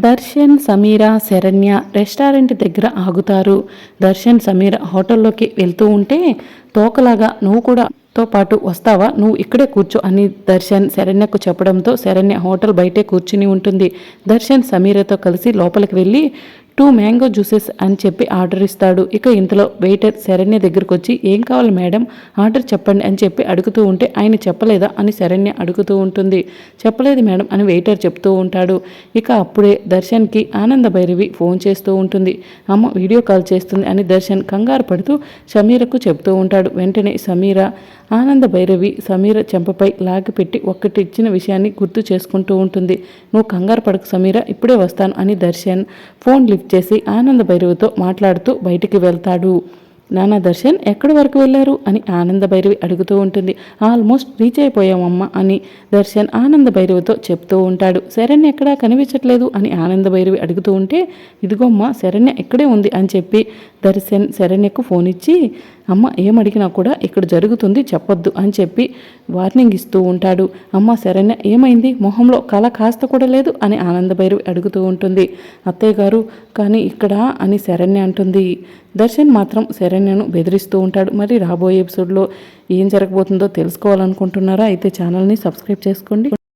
Darshan Sameera Saranya restaurant దగ్గర ఆగుతారు. దర్శన్ సమీర హోటల్లోకి వెళ్తూ ఉంటే తోకలాగా నువ్వు కూడా తో పాటు వస్తావా? నువ్వు ఇక్కడే కూర్చో అని దర్శన్ శరణ్యకు చెప్పడంతో శరణ్య హోటల్ బయటే కూర్చుని ఉంటుంది. దర్శన్ సమీరతో కలిసి లోపలికి వెళ్ళి టూ మ్యాంగో జ్యూసెస్ అని చెప్పి ఆర్డర్ ఇస్తాడు. ఇక ఇంతలో వెయిటర్ శరణ్య దగ్గరకు వచ్చి ఏం కావాలి మేడం? ఆర్డర్ చెప్పండి అని చెప్పి అడుగుతూ ఉంటే ఆయన చెప్పలేదా? అని శరణ్య అడుగుతూ ఉంటుంది. చెప్పలేదు మేడం అని వెయిటర్ చెప్తూ ఉంటాడు. ఇక అప్పుడే దర్శన్కి ఆనంద భైరవి ఫోన్ చేస్తూ ఉంటుంది. అమ్మ వీడియో కాల్ చేస్తుంది అని దర్శన్ కంగారు పడుతూ సమీరకు చెప్తూ ఉంటాడు. వెంటనే సమీర ఆనంద భైరవి సమీర చెంపపై లాగిపెట్టి ఒక్కటి ఇచ్చిన విషయాన్ని గుర్తు చేసుకుంటూ ఉంటుంది. నువ్వు కంగారు పడకు సమీర ఇప్పుడే వస్తాను అని దర్శన్ ఫోన్ లిఫ్ట్ చేసి ఆనంద భైరవితో మాట్లాడుతూ బయటికి వెళ్తాడు. నానా దర్శన్ ఎక్కడి వరకు వెళ్ళారు? అని ఆనంద భైరవి అడుగుతూ ఉంటుంది. ఆల్మోస్ట్ రీచ్ అయిపోయామమ్మ అని దర్శన్ ఆనంద భైరవితో చెప్తూ ఉంటాడు. శరణ్య ఎక్కడా కనిపించట్లేదు అని ఆనంద భైరవి అడుగుతూ ఉంటే ఇదిగోమ్మ శరణ్య ఇక్కడే ఉంది అని చెప్పి దర్శన్ శరణ్యకు ఫోన్ ఇచ్చి అమ్మ ఏమడిగినా కూడా ఇక్కడ జరుగుతుంది చెప్పొద్దు అని చెప్పి వార్నింగ్ ఇస్తూ ఉంటాడు. అమ్మ శరణ్య ఏమైంది? మొహంలో కళ కాస్త కూడా లేదు అని ఆనంద అడుగుతూ ఉంటుంది. అత్తయ్య గారు కానీ ఇక్కడ అని శరణ్య అంటుంది. దర్శన్ మాత్రం శరణ్యను బెదిరిస్తూ ఉంటాడు. మరి రాబోయే ఎపిసోడ్లో ఏం జరగబోతుందో తెలుసుకోవాలనుకుంటున్నారా? అయితే ఛానల్ని సబ్స్క్రైబ్ చేసుకోండి.